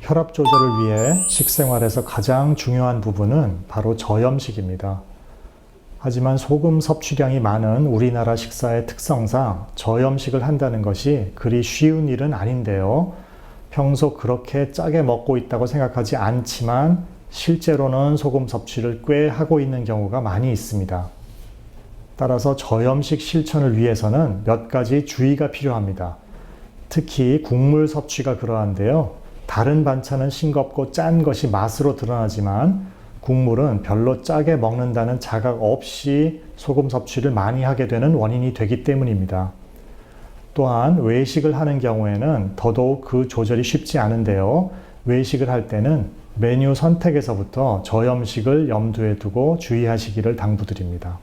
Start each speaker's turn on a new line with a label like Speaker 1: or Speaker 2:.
Speaker 1: 혈압 조절을 위해 식생활에서 가장 중요한 부분은 바로 저염식입니다. 하지만 소금 섭취량이 많은 우리나라 식사의 특성상 저염식을 한다는 것이 그리 쉬운 일은 아닌데요. 평소 그렇게 짜게 먹고 있다고 생각하지 않지만 실제로는 소금 섭취를 꽤 하고 있는 경우가 많이 있습니다. 따라서 저염식 실천을 위해서는 몇 가지 주의가 필요합니다. 특히 국물 섭취가 그러한데요. 다른 반찬은 싱겁고 짠 것이 맛으로 드러나지만 국물은 별로 짜게 먹는다는 자각 없이 소금 섭취를 많이 하게 되는 원인이 되기 때문입니다. 또한 외식을 하는 경우에는 더더욱 그 조절이 쉽지 않은데요. 외식을 할 때는 메뉴 선택에서부터 저염식을 염두에 두고 주의하시기를 당부드립니다.